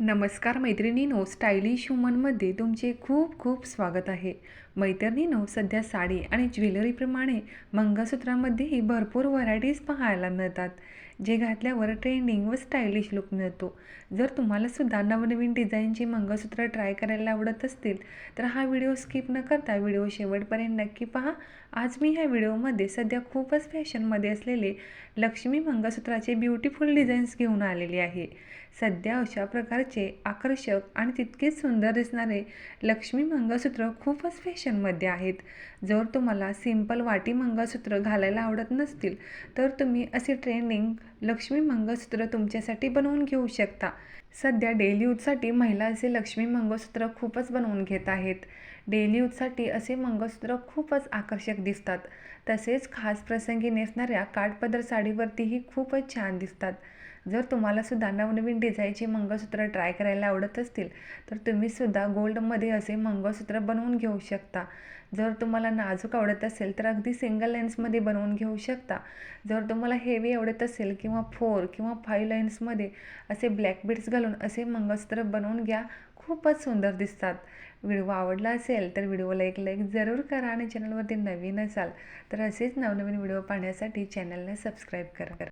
नमस्कार मैत्रिणीनो स्टायलिश ह्युमनमध्ये तुमचे खूप खूप स्वागत आहे. मैत्रिणीनो सध्या साडी आणि ज्वेलरीप्रमाणे मंगळसूत्रामध्येही भरपूर व्हरायटीज पाहायला मिळतात जे घातल्यावर ट्रेंडिंग व स्टायलिश लुक मिळतो. जर तुम्हालासुद्धा नवनवीन डिझाईनची मंगळसूत्र ट्राय करायला आवडत असतील तर हा व्हिडिओ स्किप न करता व्हिडिओ शेवटपर्यंत नक्की पहा. आज मी ह्या व्हिडिओमध्ये सध्या खूपच फॅशनमध्ये असलेले लक्ष्मी मंगळसूत्राचे ब्युटिफुल डिझाईन्स घेऊन आलेले आहे. सध्या अशा प्रकारे प्रकारचे आकर्षक आणि तितकेच सुंदर दिसणारे लक्ष्मी मंगळसूत्र खूपच फॅशनमध्ये आहेत. जर तुम्हाला सिंपल वाटी मंगळसूत्र घालायला आवडत नसतील तर तुम्ही असे ट्रेंडिंग लक्ष्मी मंगळसूत्र तुमच्यासाठी बनवून घेऊ शकता. सध्या डेली यूजसाठी महिला असे लक्ष्मी मंगळसूत्र खूपच बनवून घेत आहेत. डेली यूजसाठी असे मंगळसूत्र खूपच आकर्षक दिसतात. तसेच खास प्रसंगी नेसणाऱ्या काठपदर साडीवरतीही खूपच छान दिसतात. जर तुम्हाला सुद्धा नवनवीन डिझाईनचे मंगळसूत्र ट्राय करायला आवडत असतील तर तुम्हीसुद्धा गोल्डमध्ये असे मंगळसूत्र बनवून घेऊ शकता. जर तुम्हाला नाजूक आवडत असेल तर अगदी सिंगल लेन्समध्ये बनवून घेऊ शकता. जर तुम्हाला हेवी आवडत असेल किंवा किंवा फोर किंवा फाईव्ह लाईन्समध्ये असे ब्लॅक बीड्स घालून असे मंगळसूत्र बनवून घ्या. खूपच सुंदर दिसतात. व्हिडिओ आवडला असेल तर व्हिडिओला एक लाईक जरूर करा आणि चॅनलवरती नवीन असाल तर असेच नवनवीन व्हिडिओ पाहण्यासाठी चॅनलला सबस्क्राईब करा.